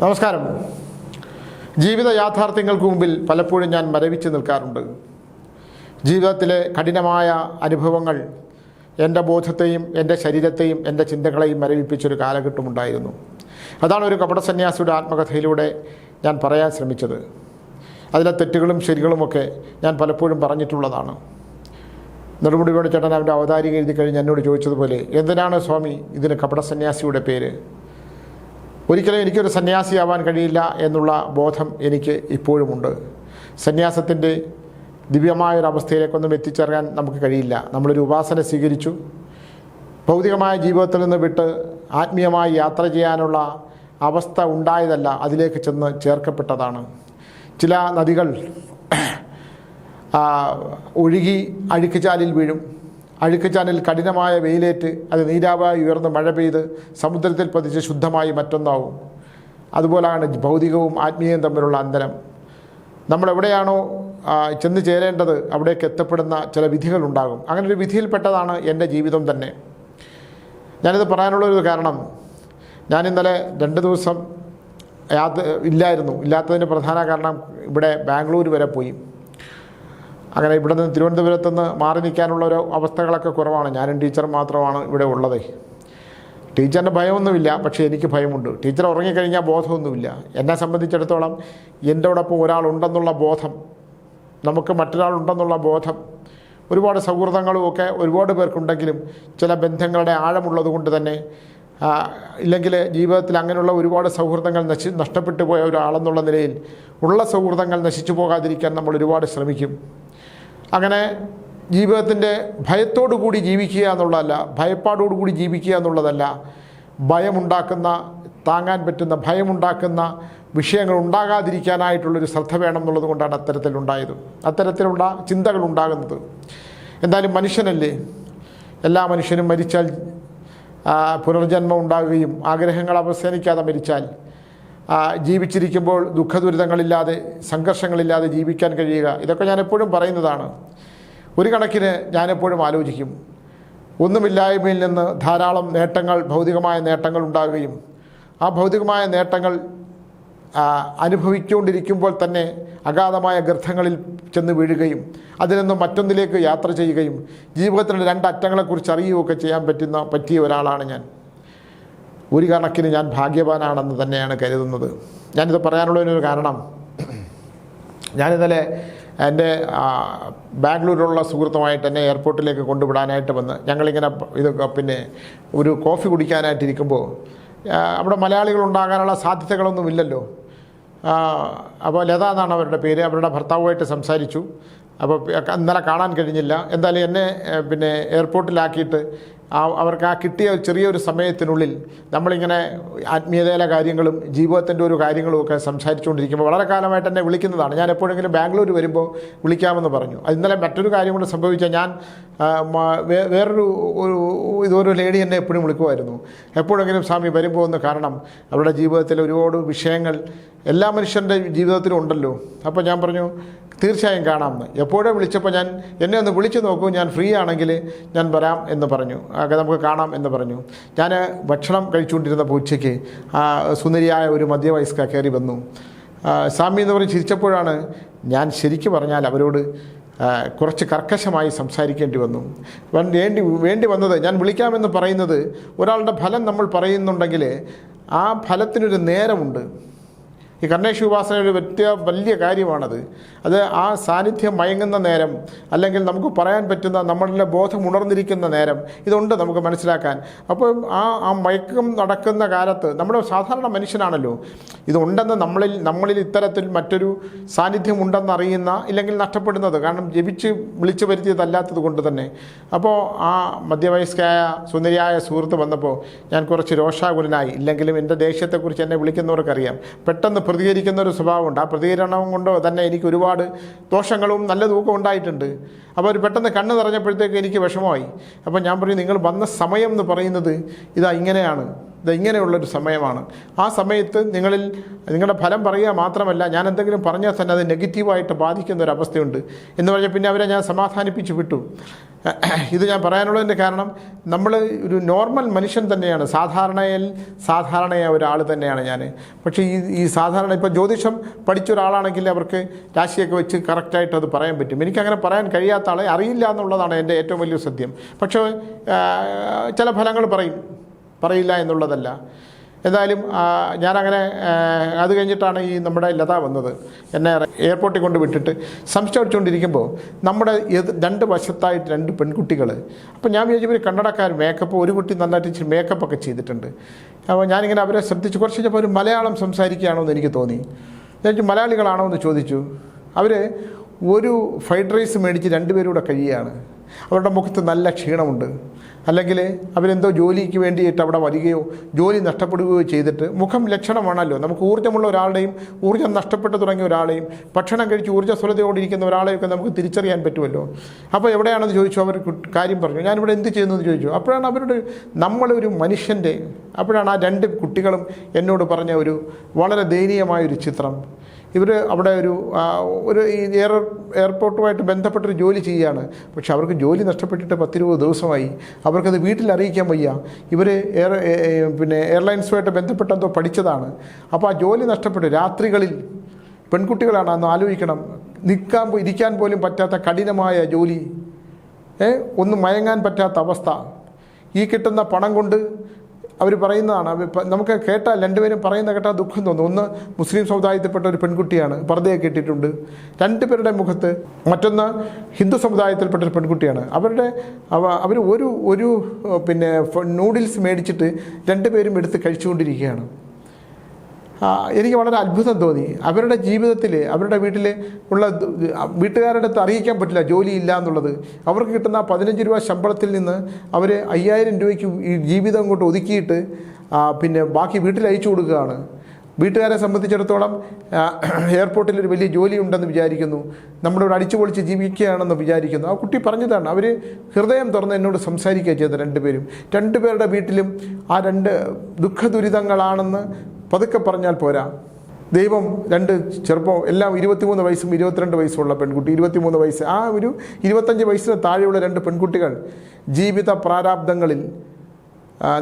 നമസ്കാരം. ജീവിത യാഥാർത്ഥ്യങ്ങൾക്ക് മുമ്പിൽ പലപ്പോഴും ഞാൻ മരവിച്ച് നിൽക്കാറുണ്ട്. ജീവിതത്തിലെ കഠിനമായ അനുഭവങ്ങൾ എന്റെ ബോധത്തെയും എന്റെ ശരീരത്തെയും എന്റെ ചിന്തകളെയും മരവിപ്പിച്ചൊരു കാലഘട്ടമുണ്ടായിരുന്നു. അതാണ് ഒരു കപടസന്യാസിയുടെ ആത്മകഥയിലൂടെ ഞാൻ പറയാൻ ശ്രമിച്ചത്. അതിലെ തെറ്റുകളും ശരികളുമൊക്കെ ഞാൻ പലപ്പോഴും പറഞ്ഞിട്ടുള്ളതാണ്. നെടുമുടിയോട് ചേട്ടൻ അവന്റെ അവതാരിക എഴുതി കഴിഞ്ഞ് എന്നോട് ചോദിച്ചതുപോലെ എന്തിനാണ് സ്വാമി ഇതിന് കപടസന്യാസിയുടെ പേര്? ഒരിക്കലും എനിക്കൊരു സന്യാസിയാവാൻ കഴിയില്ല എന്നുള്ള ബോധം എനിക്ക് ഇപ്പോഴുമുണ്ട്. സന്യാസത്തിന്റെ ദിവ്യമായൊരവസ്ഥയിലേക്കൊന്നും എത്തിച്ചേർക്കാൻ നമുക്ക് കഴിയില്ല. നമ്മളൊരു ഉപാസന സ്വീകരിച്ചു. ഭൗതികമായ ജീവിതത്തിൽ നിന്ന് വിട്ട് ആത്മീയമായി യാത്ര ചെയ്യാനുള്ള അവസ്ഥ ഉണ്ടായതല്ല അതിലേക്ക് ചെന്ന് ചേർക്കപ്പെട്ടതാണ്. ചില നദികൾ ഒഴുകി അഴുക്കുചാലിൽ വീഴും. അഴുക്കുചാലിൽ കഠിനമായ വെയിലേറ്റ് അത് നീരാവായി ഉയർന്ന് മഴ പെയ്ത് സമുദ്രത്തിൽ പതിച്ച് ശുദ്ധമായി മറ്റൊന്നാവും. അതുപോലെയാണ് ഭൗതികവും ആത്മീയവും തമ്മിലുള്ള അന്തരം. നമ്മളെവിടെയാണോ ചെന്ന് ചേരേണ്ടത് അവിടേക്ക് എത്തപ്പെടുന്ന ചില വിധികളുണ്ടാകും. അങ്ങനെ ഒരു വിധിയിൽപ്പെട്ടതാണ് എന്റെ ജീവിതം തന്നെ. ഞാനിത് പറയാനുള്ളൊരു കാരണം ഞാൻ ഇന്നലെ രണ്ട് ദിവസം യാത്ര ഇല്ലായിരുന്നു. ഇല്ലാത്തതിന്റെ പ്രധാന കാരണം ഇവിടെ ബാംഗ്ലൂർ വരെ പോയി. അങ്ങനെ ഇവിടെ നിന്ന് തിരുവനന്തപുരത്ത് നിന്ന് മാറി നിൽക്കാനുള്ള ഒരു അവസ്ഥകളൊക്കെ കുറവാണ്. ഞാനും ടീച്ചർ മാത്രമാണ് ഇവിടെ ഉള്ളത്. ടീച്ചറിന് ഭയമൊന്നുമില്ല പക്ഷേ എനിക്ക് ഭയമുണ്ട്. ടീച്ചർ ഉറങ്ങിക്കഴിഞ്ഞാൽ ബോധമൊന്നുമില്ല. എന്നെ സംബന്ധിച്ചിടത്തോളം എന്റെ ഒപ്പം ഒരാളുണ്ടെന്നുള്ള ബോധം നമുക്ക് മറ്റൊരാളുണ്ടെന്നുള്ള ബോധം ഒരുപാട് സൗഹൃദങ്ങളും ഒക്കെ ഒരുപാട് പേർക്കുണ്ടെങ്കിലും ചില ബന്ധങ്ങളുടെ ആഴമുള്ളത് കൊണ്ട് തന്നെ ഇല്ലെങ്കിൽ ജീവിതത്തിൽ അങ്ങനെയുള്ള ഒരുപാട് സൗഹൃദങ്ങൾ നശി നഷ്ടപ്പെട്ടു പോയ ഒരാളെന്നുള്ള നിലയിൽ ഉള്ള സൗഹൃദങ്ങൾ നശിച്ചു പോകാതിരിക്കാൻ നമ്മൾ ഒരുപാട് ശ്രമിക്കും. അങ്ങനെ ജീവിതത്തിന്റെ ഭയത്തോടു കൂടി ജീവിക്കുക എന്നുള്ളതല്ല ഭയപ്പാടോടു കൂടി ജീവിക്കുക എന്നുള്ളതല്ല ഭയമുണ്ടാക്കുന്ന താങ്ങാൻ പറ്റുന്ന ഭയമുണ്ടാക്കുന്ന വിഷയങ്ങൾ ഉണ്ടാകാതിരിക്കാനായിട്ടുള്ളൊരു ശ്രദ്ധ വേണം എന്നുള്ളത് കൊണ്ടാണ് അത്തരത്തിലുണ്ടായത് അത്തരത്തിലുള്ള ചിന്തകൾ ഉണ്ടാകുന്നത്. എന്തായാലും മനുഷ്യനല്ലേ? എല്ലാ മനുഷ്യനും മരിച്ചാൽ പുനർജന്മം ഉണ്ടാകുകയും ആഗ്രഹങ്ങൾ അവസാനിക്കാതെ മരിച്ചാൽ ജീവിച്ചിരിക്കുമ്പോൾ ദുഃഖദുരിതങ്ങളില്ലാതെ സംഘർഷങ്ങളില്ലാതെ ജീവിക്കാൻ കഴിയുക ഇതൊക്കെ ഞാൻ എപ്പോഴും പറയുന്നതാണ്. ഒരു കണക്കിന് ഞാനെപ്പോഴും ആലോചിക്കും. ഒന്നുമില്ലായ്മയിൽ നിന്ന് ധാരാളം നേട്ടങ്ങൾ ഭൗതികമായ നേട്ടങ്ങൾ ഉണ്ടാകുകയും ആ ഭൗതികമായ നേട്ടങ്ങൾ അനുഭവിച്ചുകൊണ്ടിരിക്കുമ്പോൾ തന്നെ അഗാധമായ ഗർത്തങ്ങളിൽ ചെന്ന് വീഴുകയും അതിൽ നിന്നും മറ്റൊന്നിലേക്ക് യാത്ര ചെയ്യുകയും ജീവിതത്തിന്റെ രണ്ടറ്റങ്ങളെക്കുറിച്ച് അറിയുകയൊക്കെ ചെയ്യാൻ പറ്റുന്ന പറ്റിയ ഒരാളാണ് ഞാൻ. ഒരു കണക്കിന് ഞാൻ ഭാഗ്യവാനാണെന്ന് തന്നെയാണ് കരുതുന്നത്. ഞാനിത് പറയാനുള്ളതിനൊരു കാരണം ഞാൻ ഇന്നലെ എന്റെ ബാംഗ്ലൂരിലുള്ള സുഹൃത്തുമായിട്ട് എന്നെ എയർപോർട്ടിലേക്ക് കൊണ്ടുവിടാനായിട്ട് വന്ന് ഞങ്ങളിങ്ങനെ ഇത് പിന്നെ ഒരു കോഫി കുടിക്കാനായിട്ടിരിക്കുമ്പോൾ അവിടെ മലയാളികൾ ഉണ്ടാകാനുള്ള സാധ്യതകളൊന്നും ഇല്ലല്ലോ. അപ്പോൾ ലത എന്നാണ് അവരുടെ പേര് അവരുടെ ഭർത്താവുമായിട്ട് സംസാരിച്ചു. അപ്പോൾ ഇന്നലെ കാണാൻ കഴിഞ്ഞില്ല. എന്തായാലും എന്നെ പിന്നെ എയർപോർട്ടിലാക്കിയിട്ട് അവർക്ക് ആ കിട്ടിയ ചെറിയൊരു സമയത്തിനുള്ളിൽ നമ്മളിങ്ങനെ ആത്മീയതയിലെ കാര്യങ്ങളും ജീവിതത്തിന്റെ ഒരു കാര്യങ്ങളും ഒക്കെ സംസാരിച്ചുകൊണ്ടിരിക്കുമ്പോൾ വളരെ കാലമായിട്ട് എന്നെ വിളിക്കുന്നതാണ്. ഞാൻ എപ്പോഴെങ്കിലും ബാംഗ്ലൂർ വരുമ്പോൾ വിളിക്കാമെന്ന് പറഞ്ഞു. അത് ഇന്നലെ മറ്റൊരു കാര്യം കൂടെ സംഭവിച്ചാൽ ഞാൻ വേറൊരു ഒരു ഇതൊരു ലേഡി എന്നെ എപ്പോഴും വിളിക്കുമായിരുന്നു. എപ്പോഴെങ്കിലും സ്വാമി വരുമ്പോൾ ഒന്ന് കാരണം അവരുടെ ജീവിതത്തിൽ ഒരുപാട് വിഷയങ്ങൾ എല്ലാ മനുഷ്യന്റെ ജീവിതത്തിലും ഉണ്ടല്ലോ. അപ്പോൾ ഞാൻ പറഞ്ഞു തീർച്ചയായും കാണാമെന്ന് എപ്പോഴും വിളിച്ചപ്പോൾ ഞാൻ എന്നെ ഒന്ന് വിളിച്ചു നോക്കൂ. ഞാൻ ഫ്രീ ആണെങ്കിൽ ഞാൻ വരാം എന്ന് പറഞ്ഞു. ആകെ നമുക്ക് കാണാം എന്ന് പറഞ്ഞു. ഞാൻ ഭക്ഷണം കഴിച്ചുകൊണ്ടിരുന്നപ്പോൾ ഉച്ചയ്ക്ക് സുന്ദരിയായ ഒരു മധ്യവയസ്ക കയറി വന്നു. സ്വാമി എന്ന് പറഞ്ഞ് ചിരിച്ചപ്പോഴാണ് ഞാൻ ശരിക്കു പറഞ്ഞാൽ അവരോട് കുറച്ച് കർക്കശമായി സംസാരിക്കേണ്ടി വന്നു. വേണ്ടി വേണ്ടി വന്നത് ഞാൻ വിളിക്കാമെന്ന് പറയുന്നത് ഒരാളുടെ ഫലം നമ്മൾ പറയുന്നുണ്ടെങ്കിൽ ആ ഫലത്തിനൊരു നേരമുണ്ട്. ഈ കർണേശ ഉപാസനയുടെ വ്യത്യ വലിയ കാര്യമാണത്. അത് ആ സാന്നിധ്യം മയങ്ങുന്ന നേരം അല്ലെങ്കിൽ നമുക്ക് പറയാൻ പറ്റുന്ന നമ്മളുടെ ബോധം ഉണർന്നിരിക്കുന്ന നേരം ഇതുണ്ട് നമുക്ക് മനസ്സിലാക്കാൻ. അപ്പോൾ ആ ആ മയക്കം നടക്കുന്ന കാലത്ത് നമ്മുടെ സാധാരണ മനുഷ്യനാണല്ലോ. ഇതുണ്ടെന്ന് നമ്മളിൽ നമ്മളിൽ ഇത്തരത്തിൽ മറ്റൊരു സാന്നിധ്യം ഉണ്ടെന്ന് അറിയുന്ന ഇല്ലെങ്കിൽ നഷ്ടപ്പെടുന്നത്. കാരണം ജപിച്ച് വിളിച്ചു വരുത്തിയതല്ലാത്തത് കൊണ്ട് തന്നെ. അപ്പോൾ ആ മധ്യവയസ്കയായ സുന്ദരിയായ സുഹൃത്ത് വന്നപ്പോൾ ഞാൻ കുറച്ച് രോഷാകുലനായി. ഇല്ലെങ്കിലും എന്റെ ദേഷ്യത്തെക്കുറിച്ച് എന്നെ വിളിക്കുന്നവർക്കറിയാം. പെട്ടെന്ന് പ്രതികരിക്കുന്ന ഒരു സ്വഭാവമുണ്ട്. ആ പ്രതികരണം കൊണ്ട് തന്നെ എനിക്ക് ഒരുപാട് ദോഷങ്ങളും നല്ല തൂക്കം ഉണ്ടായിട്ടുണ്ട്. അപ്പോൾ ഒരു പെട്ടെന്ന് കണ്ണ് നിറഞ്ഞപ്പോഴത്തേക്ക് എനിക്ക് വിഷമമായി. അപ്പോൾ ഞാൻ പറയും നിങ്ങൾ വന്ന സമയം എന്ന് പറയുന്നത് ഇതാ ഇങ്ങനെയാണ്. ഇങ്ങനെയുള്ളൊരു സമയമാണ്. ആ സമയത്ത് നിങ്ങളിൽ നിങ്ങളുടെ ഫലം പറയുക മാത്രമല്ല ഞാൻ എന്തെങ്കിലും പറഞ്ഞാൽ തന്നെ അത് നെഗറ്റീവായിട്ട് ബാധിക്കുന്ന ഒരു അവസ്ഥയുണ്ട് എന്ന് പറഞ്ഞാൽ പിന്നെ അവരെ ഞാൻ സമാധാനിപ്പിച്ച് വിട്ടു. ഇത് ഞാൻ പറയാനുള്ളതിന്റെ കാരണം നമ്മൾ ഒരു നോർമൽ മനുഷ്യൻ തന്നെയാണ്. സാധാരണയിൽ സാധാരണയായ ഒരാൾ തന്നെയാണ് ഞാൻ. പക്ഷേ ഈ ഈ സാധാരണ ഇപ്പോൾ ജ്യോതിഷം പഠിച്ച ഒരാളാണെങ്കിൽ അവർക്ക് രാശിയൊക്കെ വെച്ച് കറക്റ്റായിട്ട് അത് പറയാൻ പറ്റും. എനിക്കങ്ങനെ പറയാൻ കഴിയാത്ത ആളെ അറിയില്ല എന്നുള്ളതാണ് എന്റെ ഏറ്റവും വലിയ സത്യം. പക്ഷേ ചില ഫലങ്ങൾ പറയും. പറയില്ല എന്നുള്ളതല്ല. എന്തായാലും ഞാനങ്ങനെ അത് കഴിഞ്ഞിട്ടാണ് ഈ നമ്മുടെ ലത വന്നത്. എന്നെ എയർപോർട്ടിൽ കൊണ്ട് വിട്ടിട്ട് സംസാരിച്ചുകൊണ്ടിരിക്കുമ്പോൾ നമ്മുടെ രണ്ട് വശത്തായിട്ട് രണ്ട് പെൺകുട്ടികൾ അപ്പോൾ ഞാൻ വിചാരിച്ചു ഒരു കണ്ണടക്കാർ മേക്കപ്പ് ഒരു കുട്ടി നന്നായിട്ട് ഇച്ചിരി മേക്കപ്പ് ഒക്കെ ചെയ്തിട്ടുണ്ട്. അപ്പോൾ ഞാനിങ്ങനെ അവരെ ശ്രദ്ധിച്ച്. കുറച്ച് കഴിഞ്ഞപ്പോൾ ഒരു മലയാളം സംസാരിക്കുകയാണോ എന്ന് എനിക്ക് തോന്നി. എന്നിട്ട് മലയാളികളാണോ എന്ന് ചോദിച്ചു. അവർ ഒരു ഫ്രൈഡ് റൈസ് മേടിച്ച് രണ്ടുപേരും കൂടെ കഴിയുകയാണ്. അവരുടെ മുഖത്ത് നല്ല ക്ഷീണമുണ്ട്. അല്ലെങ്കിൽ അവരെന്തോ ജോലിക്ക് വേണ്ടിയിട്ട് അവിടെ വരികയോ ജോലി നഷ്ടപ്പെടുകയോ ചെയ്തിട്ട് മുഖം ലക്ഷണമാണല്ലോ. നമുക്ക് ഊർജമുള്ള ഒരാളുടെയും ഊർജം നഷ്ടപ്പെട്ടു തുടങ്ങിയ ഒരാളെയും ഭക്ഷണം കഴിച്ച് ഊർജസ്വലതയോടെ ഇരിക്കുന്ന ഒരാളെയൊക്കെ നമുക്ക് തിരിച്ചറിയാൻ പറ്റുമല്ലോ. അപ്പോൾ എവിടെയാണെന്ന് ചോദിച്ചു അവർ കാര്യം പറഞ്ഞു. ഞാനിവിടെ എന്ത് ചെയ്യുന്നതെന്ന് ചോദിച്ചു. അപ്പോഴാണ് അവരുടെ നമ്മളൊരു മനുഷ്യന്റെ അപ്പോഴാണ് ആ രണ്ട് കുട്ടികളും എന്നോട് പറഞ്ഞ ഒരു വളരെ ദയനീയമായൊരു ചിത്രം. ഇവർ അവിടെ ഒരു ഒരു എയർ എയർപോർട്ടുമായിട്ട് ബന്ധപ്പെട്ടൊരു ജോലി ചെയ്യുകയാണ്. പക്ഷെ അവർക്ക് ജോലി നഷ്ടപ്പെട്ടിട്ട് പത്തിരുപത് ദിവസമായി. അവർക്കത് വീട്ടിൽ അറിയിക്കാൻ വയ്യ. ഇവർ എയർ പിന്നെ എയർലൈൻസുമായിട്ട് ബന്ധപ്പെട്ടെന്തോ പഠിച്ചതാണ്. അപ്പോൾ ആ ജോലി നഷ്ടപ്പെട്ടു. രാത്രികളിൽ പെൺകുട്ടികളാണ് അന്ന് ആലോചിക്കണം. നിൽക്കാൻ ഇരിക്കാൻ പോലും പറ്റാത്ത കഠിനമായ ജോലി. ഒന്നും മയങ്ങാൻ പറ്റാത്ത അവസ്ഥ. ഈ കിട്ടുന്ന പണം കൊണ്ട് അവർ പറയുന്നതാണ് നമുക്ക് കേട്ടാൽ രണ്ടുപേരും പറയുന്ന കേട്ടാൽ ദുഃഖം തോന്നും. ഒന്ന് മുസ്ലിം സമുദായത്തിൽപ്പെട്ട ഒരു പെൺകുട്ടിയാണ് പർദ്ദയൊക്കെ ഇട്ടിട്ടുണ്ട് രണ്ടുപേരുടെ മുഖത്ത് മറ്റൊന്ന് ഹിന്ദു സമുദായത്തിൽപ്പെട്ട ഒരു പെൺകുട്ടിയാണ്. അവരുടെ അവ അവർ ഒരു ഒരു പിന്നെ നൂഡിൽസ് മേടിച്ചിട്ട് രണ്ടുപേരും എടുത്ത് കഴിച്ചുകൊണ്ടിരിക്കുകയാണ്. എനിക്ക് വളരെ അത്ഭുതം തോന്നി. അവരുടെ ജീവിതത്തിൽ അവരുടെ വീട്ടിൽ ഉള്ള വീട്ടുകാരുടെ അടുത്ത് അറിയിക്കാൻ പറ്റില്ല ജോലിയില്ല എന്നുള്ളത്. അവർക്ക് കിട്ടുന്ന പതിനഞ്ച് രൂപ ശമ്പളത്തിൽ നിന്ന് അവർ അയ്യായിരം രൂപയ്ക്ക് ഈ ജീവിതം കൊണ്ട് ഒതുക്കിയിട്ട് പിന്നെ ബാക്കി വീട്ടിൽ അയച്ചു കൊടുക്കുകയാണ്. വീട്ടുകാരെ സംബന്ധിച്ചിടത്തോളം എയർപോർട്ടിൽ ഒരു വലിയ ജോലി ഉണ്ടെന്ന് വിചാരിക്കുന്നു. നമ്മളിവിടെ അടിച്ചു പൊളിച്ച് ജീവിക്കുകയാണെന്ന് വിചാരിക്കുന്നു. ആ കുട്ടി പറഞ്ഞതാണ്. അവർ ഹൃദയം തുറന്ന് എന്നോട് സംസാരിക്കുക ചെയ്ത രണ്ടുപേരും. രണ്ടുപേരുടെ വീട്ടിലും ആ രണ്ട് ദുഃഖ ദുരിതങ്ങളാണെന്ന് പതുക്കെ പറഞ്ഞാൽ പോരാ. ദൈവം രണ്ട് ചെറുപ്പം എല്ലാം ഇരുപത്തിമൂന്ന് വയസ്സും ഇരുപത്തിരണ്ട് വയസ്സുള്ള പെൺകുട്ടി. ഇരുപത്തിമൂന്ന് വയസ്സ്. ആ ഒരു ഇരുപത്തഞ്ച് വയസ്സിന് താഴെയുള്ള രണ്ട് പെൺകുട്ടികൾ ജീവിത പ്രാരാബ്ദങ്ങളിൽ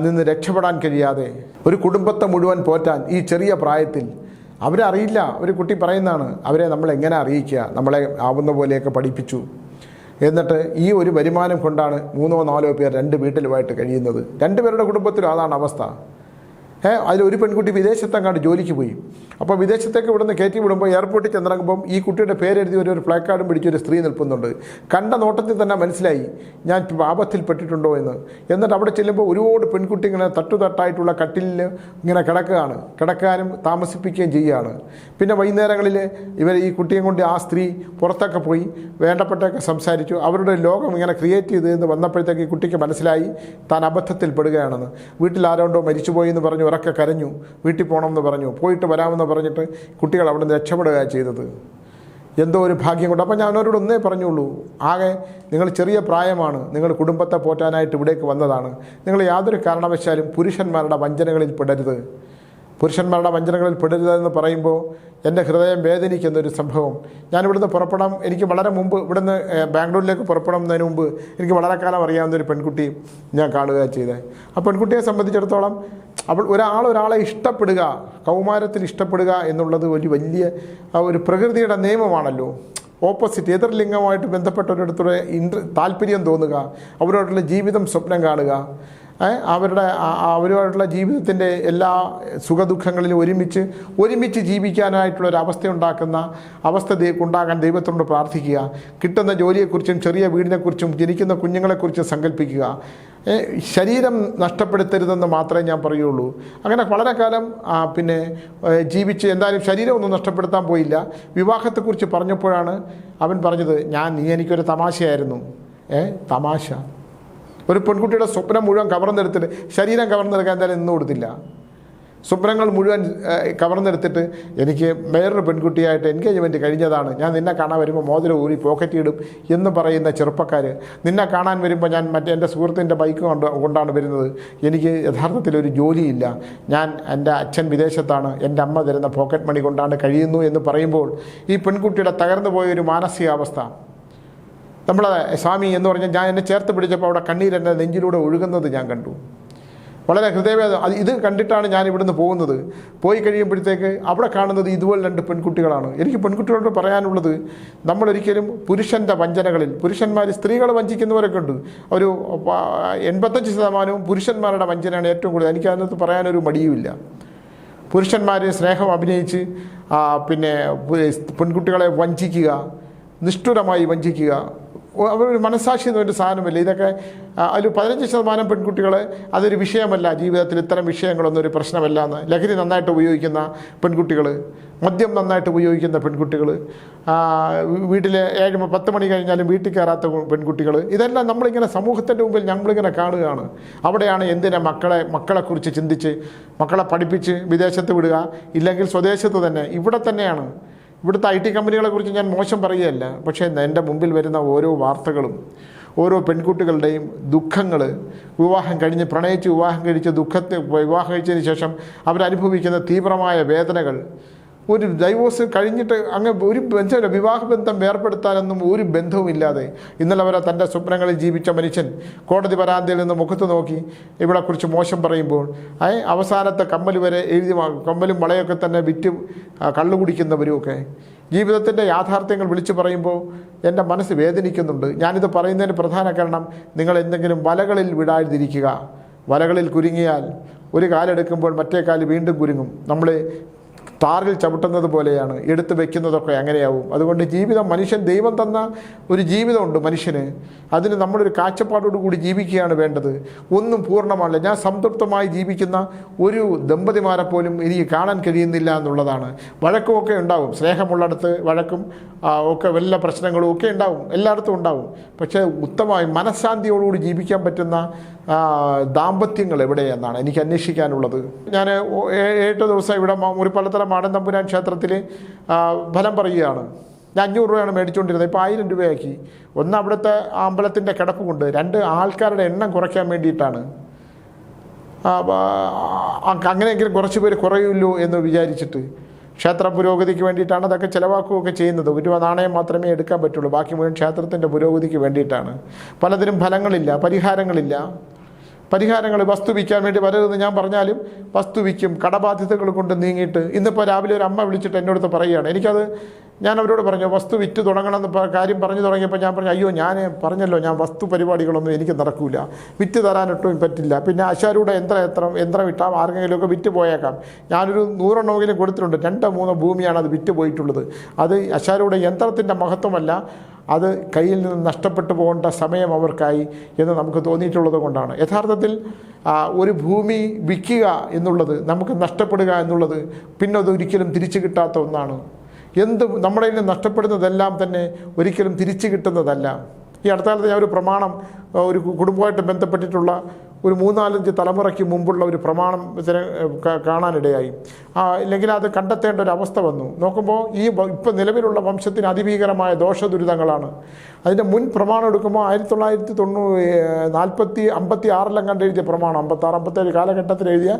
നിന്ന് രക്ഷപ്പെടാൻ കഴിയാതെ ഒരു കുടുംബത്തെ മുഴുവൻ പോറ്റാൻ ഈ ചെറിയ പ്രായത്തിൽ അവരെ അറിയില്ല ഒരു കുട്ടി പറയുന്നതാണ് അവരെ നമ്മൾ എങ്ങനെ അറിയിക്കുക? നമ്മളെ ആവുന്ന പോലെയൊക്കെ പഠിപ്പിച്ചു. എന്നിട്ട് ഈ ഒരു വരുമാനം കൊണ്ടാണ് മൂന്നോ നാലോ പേർ രണ്ട് വീട്ടിലുമായിട്ട് കഴിയുന്നത്. രണ്ടുപേരുടെ കുടുംബത്തിലും അതാണ് അവസ്ഥ. ഏ അതിലൊരു പെൺകുട്ടി വിദേശത്തെങ്ങാണ്ട് ജോലിക്ക് പോയി. അപ്പോൾ വിദേശത്തേക്ക് ഇവിടുന്ന് കയറ്റി വിടുമ്പോൾ എയർപോർട്ടിൽ ചെന്നിറങ്ങുമ്പം ഈ കുട്ടിയുടെ പേരെഴുതി ഒരു ഒരു പ്ലാക്കാർഡും പിടിച്ചൊരു സ്ത്രീ നിൽക്കുന്നുണ്ട് കണ്ട നോട്ടത്തിൽ തന്നെ മനസ്സിലായി ഞാൻ പാപത്തിൽപ്പെട്ടിട്ടുണ്ടോ എന്ന്. എന്നിട്ട് അവിടെ ചെല്ലുമ്പോൾ ഒരുപാട് പെൺകുട്ടി ഇങ്ങനെ തട്ടുതട്ടായിട്ടുള്ള കട്ടിലിൽ ഇങ്ങനെ കിടക്കുകയാണ്. കിടക്കാനും താമസിപ്പിക്കുകയും ചെയ്യുകയാണ്. പിന്നെ വൈകുന്നേരങ്ങളിൽ ഇവർ ഈ കുട്ടിയെ കൊണ്ട് ആ സ്ത്രീ പുറത്തൊക്കെ പോയി വേണ്ടപ്പെട്ടൊക്കെ സംസാരിച്ചു. അവരുടെ ലോകം ഇങ്ങനെ ക്രിയേറ്റ് ചെയ്ത് വന്നപ്പോഴത്തേക്ക് ഈ കുട്ടിക്ക് മനസ്സിലായി താൻ അബദ്ധത്തിൽ പെടുകയാണെന്ന്. വീട്ടിൽ ആരോണ്ടോ മരിച്ചുപോയി എന്ന് പറഞ്ഞു ഉറക്കെ കരഞ്ഞു. വീട്ടിൽ പോകണമെന്ന് പറഞ്ഞു. പോയിട്ട് വരാമെന്ന് പറഞ്ഞിട്ട് കുട്ടികൾ അവിടെ നിന്ന് രക്ഷപ്പെടുക ചെയ്തത്. എന്തോ ഒരു ഭാഗ്യം കൊണ്ട്. അപ്പം ഞാൻ അവരോട് ഒന്നേ പറഞ്ഞുള്ളൂ. ആകെ നിങ്ങൾ ചെറിയ പ്രായമാണ്. നിങ്ങൾ കുടുംബത്തെ പോറ്റാനായിട്ട് ഇവിടേക്ക് വന്നതാണ്. നിങ്ങൾ യാതൊരു കാരണവശാലും പുരുഷന്മാരുടെ വഞ്ചനകളിൽ പെടരുത്. പുരുഷന്മാരുടെ വഞ്ചനകളിൽ പെടരുതെന്ന് പറയുമ്പോൾ എന്റെ ഹൃദയം വേദനിക്കുന്ന ഒരു സംഭവം. ഞാൻ ഇവിടുന്ന് പുറപ്പെടാം. എനിക്ക് വളരെ മുമ്പ് ഇവിടുന്ന് ബാംഗ്ലൂരിലേക്ക് പുറപ്പെടുന്നതിന് മുമ്പ് എനിക്ക് വളരെ കാലം അറിയാവുന്ന ഒരു പെൺകുട്ടി ഞാൻ കാണുക ചെയ്തത് ആ പെൺകുട്ടിയെ സംബന്ധിച്ചിടത്തോളം അവൾ ഒരാൾ ഒരാളെ ഇഷ്ടപ്പെടുക കൗമാരത്തിൽ ഇഷ്ടപ്പെടുക എന്നുള്ളത് ഒരു വലിയ ഒരു പ്രകൃതിയുടെ നിയമമാണല്ലോ. ഓപ്പോസിറ്റ് എതിർ ലിംഗമായിട്ട് ബന്ധപ്പെട്ടവരടുത്തൂടെ ഇൻട്ര താല്പര്യം തോന്നുക അവരോടുള്ള ജീവിതം സ്വപ്നം കാണുക അവരുടെ അവരുമായിട്ടുള്ള ജീവിതത്തിന്റെ എല്ലാ സുഖദുഃഖങ്ങളിലും ഒരുമിച്ച് ഒരുമിച്ച് ജീവിക്കാനായിട്ടുള്ള ഒരു അവസ്ഥ ഉണ്ടാക്കുന്ന അവസ്ഥ ഉണ്ടാകാൻ ദൈവത്തോട് പ്രാർത്ഥിക്കുക കിട്ടുന്ന ജോലിയെക്കുറിച്ചും ചെറിയ വീടിനെക്കുറിച്ചും ജനിക്കുന്ന കുഞ്ഞുങ്ങളെക്കുറിച്ചും സങ്കല്പിക്കുക. ശരീരം നഷ്ടപ്പെടുത്തരുതെന്ന് മാത്രമേ ഞാൻ പറയുള്ളൂ. അങ്ങനെ വളരെ കാലം പിന്നെ ജീവിച്ച് എന്തായാലും ശരീരം ഒന്നും നഷ്ടപ്പെടുത്താൻ പോയില്ല. വിവാഹത്തെക്കുറിച്ച് പറഞ്ഞപ്പോഴാണ് അവൻ പറഞ്ഞത് ഞാൻ നീ എനിക്കൊരു തമാശയായിരുന്നു. ഏ തമാശ. ഒരു പെൺകുട്ടിയുടെ സ്വപ്നം മുഴുവൻ കവർന്നെടുത്തിട്ട് ശരീരം കവർന്നെടുക്കാൻ എന്തായാലും നിന്ന് കൊടുത്തില്ല. സ്വപ്നങ്ങൾ മുഴുവൻ കവർന്നെടുത്തിട്ട് എനിക്ക് വേറൊരു പെൺകുട്ടിയായിട്ട് എൻഗേജ്മെന്റ് കഴിഞ്ഞതാണ്. ഞാൻ നിന്നെ കാണാൻ വരുമ്പോൾ മോതിരം ഊരി പോക്കറ്റ് ഇടും എന്ന് പറയുന്ന ചെറുപ്പക്കാർ നിന്നെ കാണാൻ വരുമ്പോൾ ഞാൻ മറ്റേ എന്റെ സുഹൃത്തിന്റെ ബൈക്ക് കൊണ്ട് കൊണ്ടാണ് വരുന്നത്. എനിക്ക് യഥാർത്ഥത്തിൽ ഒരു ജോലിയില്ല. ഞാൻ എന്റെ അച്ഛൻ വിദേശത്താണ്. എന്റെ അമ്മ തരുന്ന പോക്കറ്റ് മണി കൊണ്ടാണ് കഴിയുന്നു എന്ന് പറയുമ്പോൾ ഈ പെൺകുട്ടിയുടെ തകർന്നു പോയൊരു മാനസികാവസ്ഥ. നമ്മളെ സ്വാമി എന്ന് പറഞ്ഞാൽ ഞാൻ എന്നെ ചേർത്ത് പിടിച്ചപ്പോൾ അവിടെ കണ്ണീരെന്റെ നെഞ്ചിലൂടെ ഒഴുകുന്നത് ഞാൻ കണ്ടു. വളരെ ഹൃദയവേദന. അത് ഇത് കണ്ടിട്ടാണ് ഞാൻ ഇവിടുന്ന് പോകുന്നത്. പോയി കഴിയുമ്പോഴത്തേക്ക് അവിടെ കാണുന്നത് ഇതുപോലെ രണ്ട് പെൺകുട്ടികളാണ്. എനിക്ക് പെൺകുട്ടികളോട് പറയാനുള്ളത് നമ്മളൊരിക്കലും പുരുഷന്റെ വഞ്ചനകളിൽ പുരുഷന്മാർ സ്ത്രീകളെ വഞ്ചിക്കുന്നവരൊക്കെ ഉണ്ട്. ഒരു എൺപത്തഞ്ച് ശതമാനവും പുരുഷന്മാരുടെ വഞ്ചനയാണ് ഏറ്റവും കൂടുതൽ. എനിക്ക് അതിനകത്ത് പറയാനൊരു മടിയുമില്ല. പുരുഷന്മാർ സ്നേഹം അഭിനയിച്ച് പിന്നെ പെൺകുട്ടികളെ വഞ്ചിക്കുക നിഷ്ഠുരമായി വഞ്ചിക്കുക ഓ, അവരൊരു മനസാക്ഷി എന്നൊരു സാധനമില്ല. ഇതൊക്കെ അതിൽ പതിനഞ്ച് ശതമാനം പെൺകുട്ടികൾ അതൊരു വിഷയമല്ല. ജീവിതത്തിൽ ഇത്തരം വിഷയങ്ങളൊന്നും ഒരു പ്രശ്നമല്ല എന്ന്. ലഹരി നന്നായിട്ട് ഉപയോഗിക്കുന്ന പെൺകുട്ടികൾ മദ്യം നന്നായിട്ട് ഉപയോഗിക്കുന്ന പെൺകുട്ടികൾ വീട്ടിലെ ഏഴ് പത്ത് മണി കഴിഞ്ഞാലും വീട്ടിൽ കയറാത്ത പെൺകുട്ടികൾ ഇതെല്ലാം നമ്മളിങ്ങനെ സമൂഹത്തിന്റെ മുമ്പിൽ ഞങ്ങളിങ്ങനെ കാണുകയാണ്. അവിടെയാണ് എന്തിനെ മക്കളെ മക്കളെക്കുറിച്ച് ചിന്തിച്ച് മക്കളെ പഠിപ്പിച്ച് വിദേശത്ത് വിടുക ഇല്ലെങ്കിൽ സ്വദേശത്ത് തന്നെ. ഇവിടെ തന്നെയാണ്. ഇവിടുത്തെ ഐ ടി കമ്പനികളെക്കുറിച്ച് ഞാൻ മോശം പറയുകയല്ല പക്ഷേ എന്റെ മുമ്പിൽ വരുന്ന ഓരോ വാർത്തകളും ഓരോ പെൺകുട്ടികളുടെയും ദുഃഖങ്ങൾ വിവാഹം കഴിഞ്ഞ് പ്രണയിച്ച് വിവാഹം കഴിച്ച് ദുഃഖത്തെ വിവാഹം കഴിച്ചതിന് ശേഷം അവരനുഭവിക്കുന്ന തീവ്രമായ വേദനകൾ ഒരു ഡൈവോഴ്സ് കഴിഞ്ഞിട്ട് അങ്ങ് ഒരു ബന്ധമില്ല വിവാഹ ബന്ധം വേർപ്പെടുത്താനൊന്നും ഒരു ബന്ധവുമില്ലാതെ ഇന്നലെ വരെ തന്റെ സ്വപ്നങ്ങളിൽ ജീവിച്ച മനുഷ്യൻ കോടതി പരാതിയിൽ നിന്ന് മുഖത്ത് നോക്കി ഇവിടെക്കുറിച്ച് മോശം പറയുമ്പോൾ അവസാനത്തെ കമ്മൽ വരെ എഴുതി കമ്മലും വളയൊക്കെ തന്നെ വിറ്റ് കള്ളു കുടിക്കുന്നവരുമൊക്കെ. ജീവിതത്തിന്റെ യാഥാർത്ഥ്യങ്ങൾ വിളിച്ചു പറയുമ്പോൾ എന്റെ മനസ്സ് വേദനിക്കുന്നുണ്ട്. ഞാനിത് പറയുന്നതിന് പ്രധാന കാരണം നിങ്ങൾ എന്തെങ്കിലും വലകളിൽ വിടാതിരിക്കുക. വലകളിൽ കുരുങ്ങിയാൽ ഒരു കാലെടുക്കുമ്പോൾ മറ്റേ കാൽ വീണ്ടും കുരുങ്ങും. നമ്മൾ താറിൽ ചവിട്ടുന്നത് പോലെയാണ് എടുത്തു വെക്കുന്നതൊക്കെ അങ്ങനെയാവും. അതുകൊണ്ട് ജീവിതം മനുഷ്യൻ ദൈവം തന്ന ഒരു ജീവിതമുണ്ട് മനുഷ്യന്. അതിന് നമ്മളൊരു കാഴ്ചപ്പാടോട് കൂടി ജീവിക്കുകയാണ് വേണ്ടത്. ഒന്നും പൂർണമല്ല. ഞാൻ സംതൃപ്തമായി ജീവിക്കുന്ന ഒരു ദമ്പതിമാരെ പോലും എനിക്ക് കാണാൻ കഴിയുന്നില്ല എന്നുള്ളതാണ്. വഴക്കുമൊക്കെ ഉണ്ടാവും. സ്നേഹമുള്ളിടത്ത് വഴക്കും ഒക്കെ വല്ല പ്രശ്നങ്ങളും ഒക്കെ ഉണ്ടാവും. എല്ലായിടത്തും ഉണ്ടാവും. പക്ഷേ ഉത്തമമായി മനഃശാന്തിയോടുകൂടി ജീവിക്കാൻ പറ്റുന്ന ദാമ്പത്യങ്ങൾ എവിടെയെന്നാണ് എനിക്ക് അന്വേഷിക്കാനുള്ളത്? ഞാൻ ഏഴ് ദിവസം ഇവിടെ മുറിപ്പള്ളത്തറ മാടൻ തമ്പുരാൻ ക്ഷേത്രത്തിൽ ഫലം പറയുകയാണ്. ഞാൻ അഞ്ഞൂറ് രൂപയാണ് മേടിച്ചുകൊണ്ടിരുന്നത്. ഇപ്പോൾ ആയിരം രൂപയാക്കി. ഒന്ന് അവിടുത്തെ അമ്പലത്തിന്റെ കിടപ്പ് കൊണ്ട് രണ്ട് ആൾക്കാരുടെ എണ്ണം കുറയ്ക്കാൻ വേണ്ടിയിട്ടാണ്. അങ്ങനെയെങ്കിലും കുറച്ച് പേര് കുറയുമല്ലോ എന്ന് വിചാരിച്ചിട്ട് ക്ഷേത്ര പുരോഗതിക്ക് വേണ്ടിയിട്ടാണ് അതൊക്കെ ചിലവാക്കുകയൊക്കെ ചെയ്യുന്നത്. ഒരു രൂപ നാണയം മാത്രമേ എടുക്കാൻ പറ്റുള്ളൂ. ബാക്കി മുഴുവൻ ക്ഷേത്രത്തിന്റെ പുരോഗതിക്ക് വേണ്ടിയിട്ടാണ്. പലതിനും ഫലങ്ങളില്ല പരിഹാരങ്ങളില്ല. പരിഹാരങ്ങൾ വസ്തു വിൽക്കാൻ വേണ്ടി വരരുതെന്ന് ഞാൻ പറഞ്ഞാലും വസ്തുവിക്കും കടബാധ്യതകൾ കൊണ്ട് നീങ്ങിയിട്ട് ഇന്നിപ്പോൾ രാവിലെ ഒരു അമ്മ വിളിച്ചിട്ട് എന്നോട് പറയുകയാണ്. എനിക്കത് ഞാൻ അവരോട് പറഞ്ഞു വസ്തു വിറ്റ് തുടങ്ങണമെന്ന് കാര്യം പറഞ്ഞു തുടങ്ങിയപ്പോൾ ഞാൻ പറഞ്ഞു അയ്യോ ഞാൻ പറഞ്ഞല്ലോ ഞാൻ വസ്തു പരിപാടികളൊന്നും എനിക്ക് നടക്കില്ല വിറ്റ് തരാനൊട്ടും പറ്റില്ല. പിന്നെ അശാരൂടെ യന്ത്രം എത്ര യന്ത്രം ഇട്ടാൽ ആർക്കെങ്കിലുമൊക്കെ വിറ്റ് പോയേക്കാം. ഞാനൊരു നൂറെണ്ണമെങ്കിലും കൊടുത്തിട്ടുണ്ട്. രണ്ടോ മൂന്നോ ഭൂമിയാണ് അത് വിറ്റ് പോയിട്ടുള്ളത്. അത് അശാരൂടെ യന്ത്രത്തിന്റെ മഹത്വമല്ല അത് കയ്യിൽ നിന്ന് നഷ്ടപ്പെട്ടു പോകേണ്ട സമയം അവർക്കായി എന്ന് നമുക്ക് തോന്നിയിട്ടുള്ളത് കൊണ്ടാണ്. യഥാർത്ഥത്തിൽ ഒരു ഭൂമി വിൽക്കുക എന്നുള്ളത് നമുക്ക് നഷ്ടപ്പെടുക എന്നുള്ളത് പിന്നെ അതൊരിക്കലും തിരിച്ചു കിട്ടാത്ത ഒന്നാണ്. എന്ത് നമ്മുടെ കയ്യിൽ നഷ്ടപ്പെടുന്നതെല്ലാം തന്നെ ഒരിക്കലും തിരിച്ചു കിട്ടുന്നതല്ല. ഈ അടുത്ത കാലത്ത് ഞാൻ ഒരു പ്രമാണം ഒരു കുടുംബമായിട്ട് ബന്ധപ്പെട്ടിട്ടുള്ള ഒരു മൂന്നാലഞ്ച് തലമുറയ്ക്ക് മുമ്പുള്ള ഒരു പ്രമാണം കാണാനിടയായി. ഇല്ലെങ്കിൽ അത് കണ്ടെത്തേണ്ട ഒരു അവസ്ഥ വന്നു. നോക്കുമ്പോൾ ഈ ഇപ്പം നിലവിലുള്ള വംശത്തിന് അതിഭീകരമായ ദോഷദുരിതങ്ങളാണ്. അതിന്റെ മുൻ പ്രമാണം എടുക്കുമ്പോൾ ആയിരത്തി തൊള്ളായിരത്തി തൊണ്ണൂറ് നാൽപ്പത്തി അമ്പത്തി ആറിലും കണ്ട് എഴുതിയ പ്രമാണം അമ്പത്താറ് അമ്പത്തേഴ് കാലഘട്ടത്തിൽ എഴുതിയ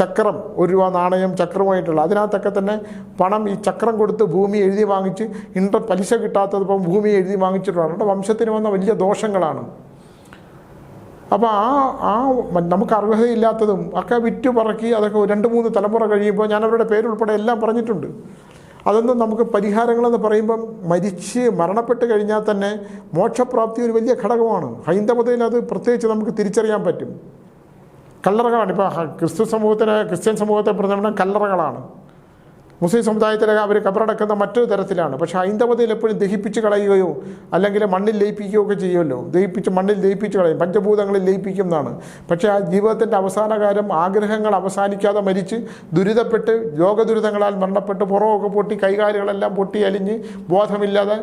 ചക്രം ഒരു രൂപ നാണയം ചക്രമായിട്ടുള്ള അതിനകത്തൊക്കെ തന്നെ പണം ഈ ചക്രം കൊടുത്ത് ഭൂമി എഴുതി വാങ്ങിച്ച് ഇൻട്ര പലിശ കിട്ടാത്തത് ഇപ്പം ഭൂമി എഴുതി വാങ്ങിച്ചിട്ടുള്ളതാണ് വംശത്തിന് വന്ന വലിയ ദോഷങ്ങളാണ്. അപ്പോൾ ആ ആ നമുക്ക് അർഹതയില്ലാത്തതും ഒക്കെ വിറ്റ് പറക്കി അതൊക്കെ രണ്ട് മൂന്ന് തലമുറ കഴിയുമ്പോൾ ഞാൻ അവരുടെ പേരുൾപ്പെടെ എല്ലാം പറഞ്ഞിട്ടുണ്ട്. അതൊന്നും നമുക്ക് പരിഹാരങ്ങളെന്ന് പറയുമ്പം മരിച്ച് മരണപ്പെട്ട് കഴിഞ്ഞാൽ തന്നെ മോക്ഷപ്രാപ്തി ഒരു വലിയ ഘടകമാണ്. ഹൈന്ദവതയിൽ അത് പ്രത്യേകിച്ച് നമുക്ക് തിരിച്ചറിയാൻ പറ്റും. കല്ലറകളാണ്. ഇപ്പോൾ ക്രിസ്തു സമൂഹത്തിന് ക്രിസ്ത്യൻ സമൂഹത്തെ പ്രധാനം കല്ലറകളാണ്. മുസ്ലിം സമുദായത്തിലെ അവർ കബറടക്കുന്ന മറ്റൊരു തരത്തിലാണ്. പക്ഷേ ഹൈന്ദവതയിൽ എപ്പോഴും ദഹിപ്പിച്ച് കളയുകയോ അല്ലെങ്കിൽ മണ്ണിൽ ലയിപ്പിക്കുകയോ ഒക്കെ ചെയ്യുമല്ലോ. ദഹിപ്പിച്ച് മണ്ണിൽ ലയിപ്പിച്ച് കളയും. പഞ്ചഭൂതങ്ങളിൽ ലയിപ്പിക്കും എന്നാണ്. പക്ഷേ ആ ജീവിതത്തിന്റെ അവസാനകാലം ആഗ്രഹങ്ങൾ അവസാനിക്കാതെ മരിച്ച് ദുരിതപ്പെട്ട് രോഗദുരിതങ്ങളാൽ മരണപ്പെട്ട് പുറമൊക്കെ പൊട്ടി കൈകാലുകളെല്ലാം പൊട്ടി അലിഞ്ഞ് ബോധമില്ലാതെ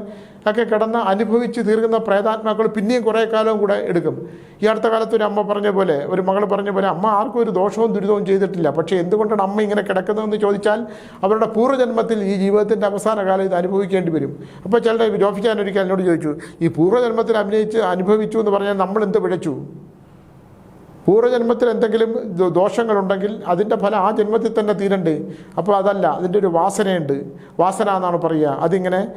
ഒക്കെ കിടന്ന് അനുഭവിച്ച് തീർക്കുന്ന പ്രേതാത്മാക്കൾ പിന്നെയും കുറേ കാലവും കൂടെ എടുക്കും. ഈ അടുത്ത കാലത്ത് ഒരു അമ്മ പറഞ്ഞ പോലെ ഒരു മകൾ പറഞ്ഞ പോലെ അമ്മ ആർക്കും ഒരു ദോഷവും ദുരിതവും ചെയ്തിട്ടില്ല. പക്ഷേ എന്തുകൊണ്ടാണ് അമ്മ ഇങ്ങനെ കിടക്കുന്നതെന്ന് ചോദിച്ചാൽ അവരുടെ പൂർവജന്മത്തിൽ ഈ ജീവിതത്തിന്റെ അവസാന കാലം ഇത് അനുഭവിക്കേണ്ടി വരും. അപ്പോൾ ചിലരുടെ ജോഫിക്കാൻ ഒരിക്കൽ എന്നോട് ചോദിച്ചു ഈ പൂർവജന്മത്തിൽ അഭിനയിച്ച് അനുഭവിച്ചു എന്ന് പറഞ്ഞാൽ നമ്മൾ എന്ത് പിഴച്ചു? പൂർവജന്മത്തിൽ എന്തെങ്കിലും ദോഷങ്ങളുണ്ടെങ്കിൽ അതിന്റെ ഫലം ആ ജന്മത്തിൽ തന്നെ തീരണ്ട്. അപ്പോൾ അതല്ല അതിന്റെ ഒരു വാസനയുണ്ട്. വാസന എന്നാണ് പറയുക. അതിങ്ങനെ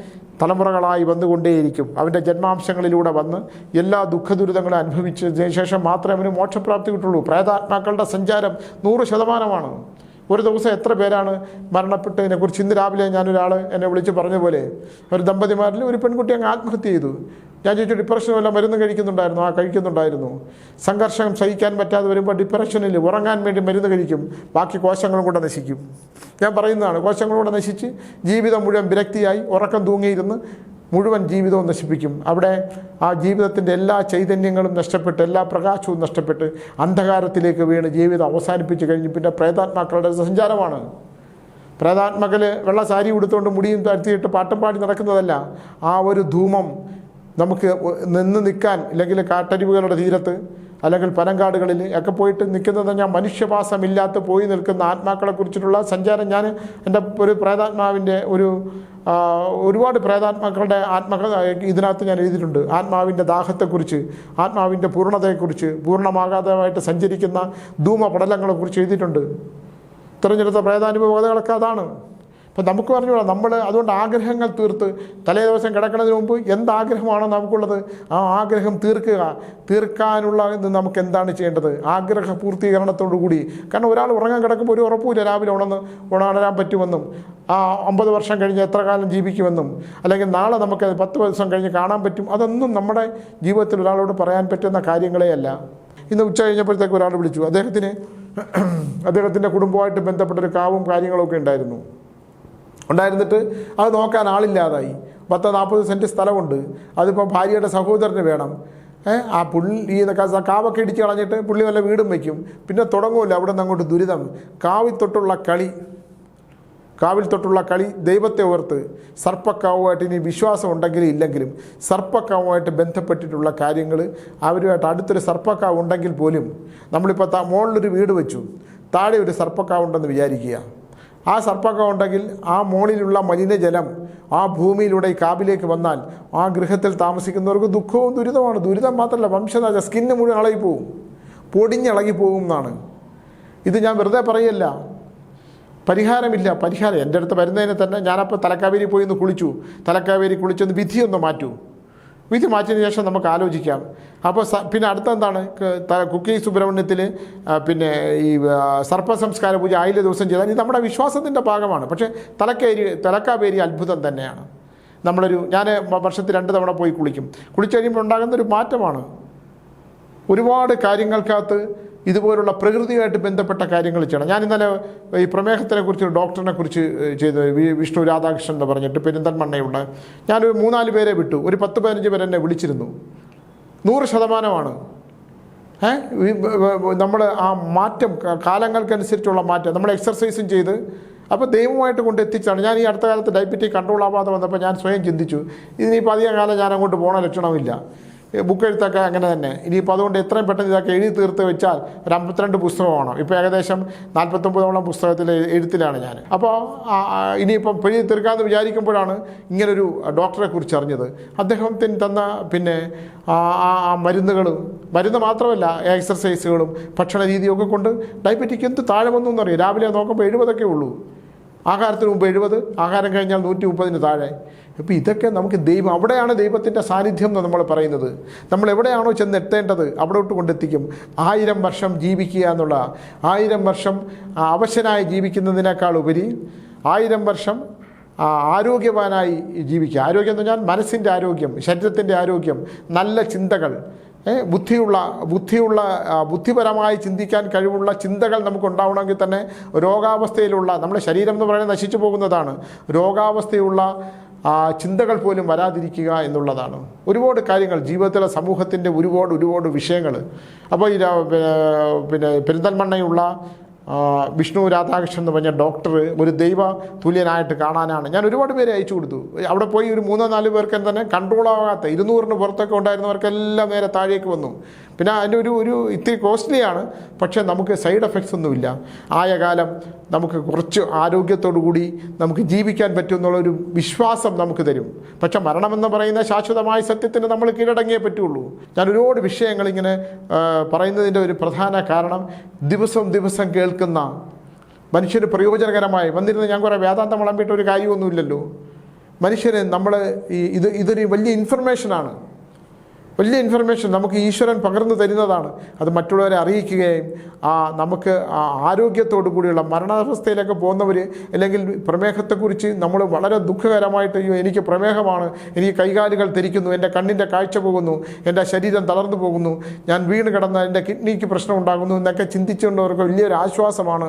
തലമുറകളായി വന്നുകൊണ്ടേയിരിക്കും. അവന്റെ ജന്മാംശങ്ങളിലൂടെ വന്ന് എല്ലാ ദുഃഖദുരിതങ്ങളും അനുഭവിച്ചതിന് ശേഷം മാത്രമേ അവന് മോക്ഷപ്രാപ്തി കിട്ടുള്ളൂ. പ്രേതാത്മാക്കളുടെ സഞ്ചാരം നൂറ് ശതമാനമാണ്. ഒരു ദിവസം എത്ര പേരാണ് മരണപ്പെട്ടതിനെക്കുറിച്ച് ഇന്ന് രാവിലെ ഞാനൊരാൾ എന്നെ വിളിച്ച് പറഞ്ഞ പോലെ ഒരു ദമ്പതിമാരിൽ ഒരു പെൺകുട്ടി അങ്ങ് ആത്മഹത്യ ചെയ്തു. ഞാൻ ചോദിച്ചു ഡിപ്രഷൻ വല്ല മരുന്ന് കഴിക്കുന്നുണ്ടായിരുന്നു? ആ കഴിക്കുന്നുണ്ടായിരുന്നു. സംഘർഷം സഹിക്കാൻ പറ്റാതെ വരുമ്പോൾ ഡിപ്രഷനിൽ ഉറങ്ങാൻ വേണ്ടി മരുന്ന് കഴിക്കും. ബാക്കി കോശങ്ങളും കൂടെ നശിക്കും. ഞാൻ പറയുന്നതാണ് കോശങ്ങളും കൂടെ നശിച്ച് ജീവിതം മുഴുവൻ വിരക്തിയായി ഉറക്കം തൂങ്ങിയിരുന്ന് മുഴുവൻ ജീവിതവും നശിപ്പിക്കും. അവിടെ ആ ജീവിതത്തിന്റെ എല്ലാ ചൈതന്യങ്ങളും നഷ്ടപ്പെട്ട് എല്ലാ പ്രകാശവും നഷ്ടപ്പെട്ട് അന്ധകാരത്തിലേക്ക് വീണ് ജീവിതം അവസാനിപ്പിച്ച് കഴിഞ്ഞ് പിന്നെ പ്രേതാത്മാക്കളുടെ സഞ്ചാരമാണ്. പ്രേതാത്മകൽ വെള്ള സാരി ഉടുത്തുകൊണ്ട് മുടിയും താഴ്ത്തിയിട്ട് പാട്ടും പാടി നടക്കുന്നതല്ല ആ ഒരു ധൂമം നമുക്ക് നിന്ന് നിൽക്കാൻ അല്ലെങ്കിൽ കാട്ടരിവുകളുടെ തീരത്ത് അല്ലെങ്കിൽ പനങ്കാടുകളിൽ ഒക്കെ പോയിട്ട് നിൽക്കുന്നത് ഞാൻ മനുഷ്യവാസമില്ലാത്ത പോയി നിൽക്കുന്ന ആത്മാക്കളെ കുറിച്ചിട്ടുള്ള സഞ്ചാരം ഞാൻ എന്റെ ഒരു പ്രേതാത്മാവിന്റെ ഒരു ഒരുപാട് പ്രേതാത്മാക്കളുടെ ആത്മക ഇതിനകത്ത് ഞാൻ എഴുതിയിട്ടുണ്ട്. ആത്മാവിന്റെ ദാഹത്തെക്കുറിച്ച് ആത്മാവിന്റെ പൂർണതയെക്കുറിച്ച് പൂർണമാകാതമായിട്ട് സഞ്ചരിക്കുന്ന ധൂമപടലങ്ങളെക്കുറിച്ച് എഴുതിയിട്ടുണ്ട്. തിരഞ്ഞെടുത്ത പ്രേതാനുഭവ കഥകളൊക്കെ അതാണ്. അപ്പം നമുക്ക് പറഞ്ഞോളാം നമ്മൾ അതുകൊണ്ട് ആഗ്രഹങ്ങൾ തീർത്ത് തലേ ദിവസം കിടക്കുന്നതിന് മുമ്പ് എന്താഗ്രഹമാണോ നമുക്കുള്ളത്? ആ ആഗ്രഹം തീർക്കുക. തീർക്കാനുള്ള ഇത് നമുക്ക് എന്താണ് ചെയ്യേണ്ടത്? ആഗ്രഹ പൂർത്തീകരണത്തോടു കൂടി. കാരണം ഒരാൾ ഉറങ്ങാൻ കിടക്കുമ്പോൾ ഒരു ഉറപ്പുമില്ല രാവിലെ ഉണർന്ന് ഉണരാൻ പറ്റുമെന്നും. ആ അമ്പത് വർഷം കഴിഞ്ഞ് എത്ര കാലം ജീവിക്കുമെന്നും. അല്ലെങ്കിൽ നാളെ നമുക്ക് പത്ത് ദിവസം കഴിഞ്ഞ് കാണാൻ പറ്റും. അതൊന്നും നമ്മുടെ ജീവിതത്തിൽ ഒരാളോട് പറയാൻ പറ്റുന്ന കാര്യങ്ങളേ അല്ല ഇന്ന് ഉച്ച കഴിഞ്ഞപ്പോഴത്തേക്ക് ഒരാൾ വിളിച്ചു. അദ്ദേഹത്തിന് അദ്ദേഹത്തിന്റെ കുടുംബമായിട്ട് ബന്ധപ്പെട്ടൊരു കാവും കാര്യങ്ങളൊക്കെ ഉണ്ടായിരുന്നു. ഉണ്ടായിരുന്നിട്ട് അത് നോക്കാൻ ആളില്ലാതായി. പത്ത് നാൽപ്പത് സെന്റ് സ്ഥലമുണ്ട്. അതിപ്പോൾ ഭാര്യയുടെ സഹോദരന് വേണം. ആ പുള്ളി ഈ കാവൊക്കെ ഇടിച്ച് കളഞ്ഞിട്ട് പുള്ളി വല്ല വീടും വയ്ക്കും പിന്നെ തുടങ്ങുമല്ലോ അവിടെ നിന്ന് അങ്ങോട്ട് ദുരിതം. കാവിൽ തൊട്ടുള്ള കളി കാവിൽ തൊട്ടുള്ള കളി ദൈവത്തെ ഓർത്ത് സർപ്പക്കാവുമായിട്ട് ഇനി വിശ്വാസം ഉണ്ടെങ്കിലും ഇല്ലെങ്കിലും സർപ്പക്കാവുമായിട്ട് ബന്ധപ്പെട്ടിട്ടുള്ള കാര്യങ്ങൾ അവരുമായിട്ട് അടുത്തൊരു സർപ്പക്കാവ് ഉണ്ടെങ്കിൽ പോലും നമ്മളിപ്പോൾ മുകളിലൊരു വീട് വെച്ചു. താഴെ ഒരു സർപ്പക്കാവുണ്ടെന്ന് വിചാരിക്കുക. ആ സർപ്പക്കാവ് ഉണ്ടെങ്കിൽ ആ മോളിലുള്ള മലിനജലം ആ ഭൂമിയിലൂടെ ഈ കാവിലേക്ക് വന്നാൽ ആ ഗൃഹത്തിൽ താമസിക്കുന്നവർക്ക് ദുഃഖവും ദുരിതമാണ്. ദുരിതം മാത്രമല്ല വംശനാശ സ്കിന്ന് മുഴുവൻ ഇളകി പോവും പോകും എന്നാണ്. ഇത് ഞാൻ വെറുതെ പറയല്ല. പരിഹാരമില്ല. പരിഹാരം എന്റെ അടുത്ത് വരുന്നതിന് തന്നെ ഞാനപ്പോൾ തലക്കാവേരി പോയി ഒന്ന് കുളിച്ചു. തലക്കാവേരി കുളിച്ചൊന്ന് വിധിയൊന്ന് മാറ്റൂ. വിധി മാറ്റിയതിന് ശേഷം നമുക്ക് ആലോചിക്കാം. അപ്പോൾ പിന്നെ അടുത്ത എന്താണ് കുക്കി സുബ്രഹ്മണ്യത്തിൽ പിന്നെ ഈ സർപ്പ സർപ്പസംസ്കാര പൂജ ആയില്ല ദിവസം ചെയ്താൽ ഇത് നമ്മുടെ വിശ്വാസത്തിന്റെ ഭാഗമാണ്. പക്ഷേ തലക്കേരി തലക്കാവേരി അത്ഭുതം തന്നെയാണ്. നമ്മളൊരു ഞാൻ വർഷത്തിൽ രണ്ട് തവണ പോയി കുളിക്കും. കുളിച്ചു കഴിയുമ്പോൾ ഉണ്ടാകുന്ന ഒരു മാറ്റമാണ്. ഒരുപാട് കാര്യങ്ങൾക്കകത്ത് ഇതുപോലുള്ള പ്രകൃതിയായിട്ട് ബന്ധപ്പെട്ട കാര്യങ്ങൾ ചെയ്യണം. ഞാൻ ഇന്നലെ ഈ പ്രമേഹത്തിനെ കുറിച്ച് ഡോക്ടറിനെ കുറിച്ച് ചെയ്ത്. വിഷ്ണു രാധാകൃഷ്ണൻ എന്ന് പറഞ്ഞിട്ട് പെരിന്തൽമണ്ണയുള്ള ഞാനൊരു മൂന്നാൽ പേരെ വിട്ടു. ഒരു പത്ത് പതിനഞ്ച് പേരെ എന്നെ വിളിച്ചിരുന്നു. നൂറ് ശതമാനമാണ്. നമ്മൾ ആ മാറ്റം കാലങ്ങൾക്കനുസരിച്ചുള്ള മാറ്റം നമ്മൾ എക്സർസൈസും ചെയ്ത് അപ്പോൾ ദൈവമായിട്ട് കൊണ്ട് എത്തിച്ചാണ്. ഞാൻ ഈ അടുത്ത കാലത്ത് ഡയബറ്റിക് കൺട്രോൾ ആവാതെ വന്നപ്പോൾ ഞാൻ സ്വയം ചിന്തിച്ചു. ഇതിനിപ്പോൾ അധികം കാലം ഞാൻ അങ്ങോട്ട് പോകണ ലക്ഷണമില്ല. ഏ, ബുക്ക് എഴുത്തൊക്കെ അങ്ങനെ തന്നെ. ഇനിയിപ്പോൾ അതുകൊണ്ട് എത്രയും പെട്ടെന്ന് ഇതൊക്കെ എഴുതി തീർത്ത് വെച്ചാൽ ഒരു അമ്പത്തിരണ്ട് പുസ്തകമാണ് ഇപ്പോൾ ഏകദേശം നാൽപ്പത്തൊമ്പതോളം പുസ്തകത്തിൽ എഴുത്തിലാണ് ഞാൻ. അപ്പോൾ ഇനിയിപ്പം എഴുതി തീർക്കാമെന്ന് വിചാരിക്കുമ്പോഴാണ് ഇങ്ങനൊരു ഡോക്ടറെ കുറിച്ച് അറിഞ്ഞത്. അദ്ദേഹത്തിന് തന്ന പിന്നെ ആ മരുന്നുകളും മരുന്ന് മാത്രമല്ല എക്സർസൈസുകളും ഭക്ഷണ രീതിയൊക്കെ കൊണ്ട് ഡയബറ്റിക് എന്ത് താഴെ വന്നു എന്നറിയാം? രാവിലെ നോക്കുമ്പോൾ എഴുപതൊക്കെ ഉള്ളൂ. ആഹാരത്തിന് മുമ്പ് എഴുപത് ആഹാരം കഴിഞ്ഞാൽ നൂറ്റി മുപ്പതിന് താഴെ. അപ്പോൾ ഇതൊക്കെ നമുക്ക് ദൈവം അവിടെയാണ് ദൈവത്തിന്റെ സാന്നിധ്യം എന്ന് നമ്മൾ പറയുന്നത്. നമ്മൾ എവിടെയാണോ ചെന്ന് എത്തേണ്ടത് അവിടോട്ട് കൊണ്ടെത്തിക്കും. ആയിരം വർഷം ജീവിക്കുക എന്നുള്ള ആയിരം വർഷം അവശനായി ജീവിക്കുന്നതിനേക്കാൾ ഉപരി ആയിരം വർഷം ആരോഗ്യവാനായി ജീവിക്കുക. ആരോഗ്യം എന്ന് പറഞ്ഞാൽ മനസ്സിന്റെ ആരോഗ്യം ശരീരത്തിന്റെ ആരോഗ്യം നല്ല ചിന്തകൾ. ബുദ്ധിയുള്ള ബുദ്ധിയുള്ള ബുദ്ധിപരമായി ചിന്തിക്കാൻ കഴിവുള്ള ചിന്തകൾ നമുക്ക് ഉണ്ടാവണമെങ്കിൽ തന്നെ രോഗാവസ്ഥയിലുള്ള നമ്മുടെ ശരീരം എന്ന് പറയുന്നത് നശിച്ചു പോകുന്നതാണ്. രോഗാവസ്ഥയുള്ള ചിന്തകൾ പോലും വരാതിരിക്കുക എന്നുള്ളതാണ്. ഒരുപാട് കാര്യങ്ങൾ ജീവിതത്തിലെ സമൂഹത്തിന്റെ ഒരുപാട് ഒരുപാട് വിഷയങ്ങൾ അപ്പോൾ ഈ പിന്നെ- പെരിന്തൽമണ്ണയുള്ള വിഷ്ണു രാധാകൃഷ്ണൻ എന്ന് പറഞ്ഞ ഡോക്ടർ ഒരു ദൈവ തുല്യനായിട്ട് കാണാനാണ്. ഞാൻ ഒരുപാട് പേരെ അയച്ചു കൊടുത്തു. അവിടെ പോയി ഒരു മൂന്നോ നാല് പേർക്ക് തന്നെ കൺട്രോൾ ആകാത്ത ഇരുന്നൂറിന് പുറത്തൊക്കെ ഉണ്ടായിരുന്നവർക്കെല്ലാം നേരെ താഴേക്ക് വന്നു. പിന്നെ അതിന്റെ ഒരു ഒരു ഇത്തിരി കോസ്റ്റ്ലിയാണ്. പക്ഷേ നമുക്ക് സൈഡ് എഫക്ട്സ് ഒന്നുമില്ല. ആയ കാലം നമുക്ക് കുറച്ച് ആരോഗ്യത്തോടു കൂടി നമുക്ക് ജീവിക്കാൻ പറ്റും എന്നുള്ളൊരു വിശ്വാസം നമുക്ക് തരും. പക്ഷെ മരണമെന്ന് പറയുന്ന ശാശ്വതമായ സത്യത്തിന് നമ്മൾ കീഴടങ്ങിയേ പറ്റുള്ളൂ. ഞാൻ ഒരുപാട് ആ, പറയുന്നതിന്റെ ഒരു പ്രധാന കാരണം ദിവസം ദിവസം കേൾക്കുന്ന മനുഷ്യന് പ്രയോജനകരമായി വന്നിരുന്ന ഞാൻ കുറേ വേദാന്തം വിളമ്പിയിട്ട് ഒരു കാര്യമൊന്നുമില്ലല്ലോ. മനുഷ്യന് നമ്മൾ ഈ ഇത് ഇതൊരു വലിയ ഇൻഫർമേഷനാണ് വലിയ ഇൻഫർമേഷൻ നമുക്ക് ഈശ്വരൻ പകർന്നു തരുന്നതാണ്. അത് മറ്റുള്ളവരെ അറിയിക്കുകയും ആ നമുക്ക് ആ ആരോഗ്യത്തോടു കൂടിയുള്ള മരണാവസ്ഥയിലൊക്കെ പോകുന്നവർ അല്ലെങ്കിൽ പ്രമേഹത്തെക്കുറിച്ച് നമ്മൾ വളരെ ദുഃഖകരമായിട്ട് "അയ്യോ, എനിക്ക് പ്രമേഹമാണ് എനിക്ക് കൈകാലുകൾ തിരിക്കുന്നു എന്റെ കണ്ണിന്റെ കാഴ്ച പോകുന്നു എന്റെ ശരീരം തളർന്നു പോകുന്നു ഞാൻ വീണ് കിടന്ന എന്റെ കിഡ്നിക്ക് പ്രശ്നം ഉണ്ടാകുന്നു എന്നൊക്കെ ചിന്തിച്ചുകൊണ്ടവർക്ക് വലിയൊരു ആശ്വാസമാണ്.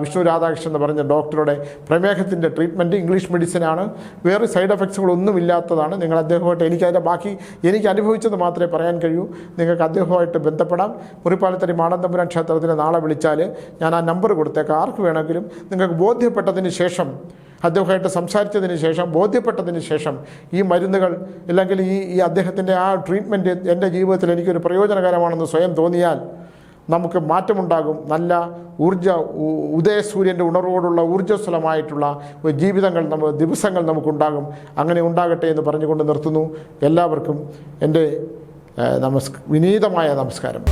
വിഷ്ണു രാധാകൃഷ്ണൻ എന്ന് പറഞ്ഞ ഡോക്ടറുടെ പ്രമേഹത്തിന്റെ ട്രീറ്റ്മെന്റ് ഇംഗ്ലീഷ് മെഡിസിനാണ്. വേറെ സൈഡ് എഫക്ട്സുകളൊന്നും ഇല്ലാത്തതാണ് നിങ്ങൾ അദ്ദേഹമായിട്ട് എനിക്കതിന്റെ ബാക്കി എനിക്ക് അനുഭവിച്ചത് മാത്രമേ പറയാൻ കഴിയൂ. നിങ്ങൾക്ക് അദ്ദേഹവുമായിട്ട് ബന്ധപ്പെടാം. മുറിപ്പാലത്തടി മാടന്തപുരം ക്ഷേത്രത്തിൽ നാളെ വിളിച്ചാൽ ഞാൻ ആ നമ്പർ കൊടുത്തേക്കാം. ആർക്ക് വേണമെങ്കിലും നിങ്ങൾക്ക് ബോധ്യപ്പെട്ടതിന് ശേഷം അദ്ദേഹമായിട്ട് സംസാരിച്ചതിന് ശേഷം ബോധ്യപ്പെട്ടതിന് ശേഷം ഈ മരുന്നുകൾ അല്ലെങ്കിൽ ഈ ഈ അദ്ദേഹത്തിന്റെ ആ ട്രീറ്റ്മെന്റ് എന്റെ ജീവിതത്തിൽ എനിക്കൊരു പ്രയോജനകരമാണെന്ന് സ്വയം തോന്നിയാൽ നമുക്ക് മാറ്റമുണ്ടാകും. നല്ല ഊർജ ഉദയസൂര്യന്റെ ഉണർവോടുള്ള ഊർജസ്വലമായിട്ടുള്ള ഒരു ജീവിതങ്ങൾ നമ്മൾ ദിവസങ്ങൾ നമുക്കുണ്ടാകും. അങ്ങനെ ഉണ്ടാകട്ടെ എന്ന് പറഞ്ഞുകൊണ്ട് നിർത്തുന്നു. എല്ലാവർക്കും എന്റെ നമസ് വിനീതമായ നമസ്കാരം.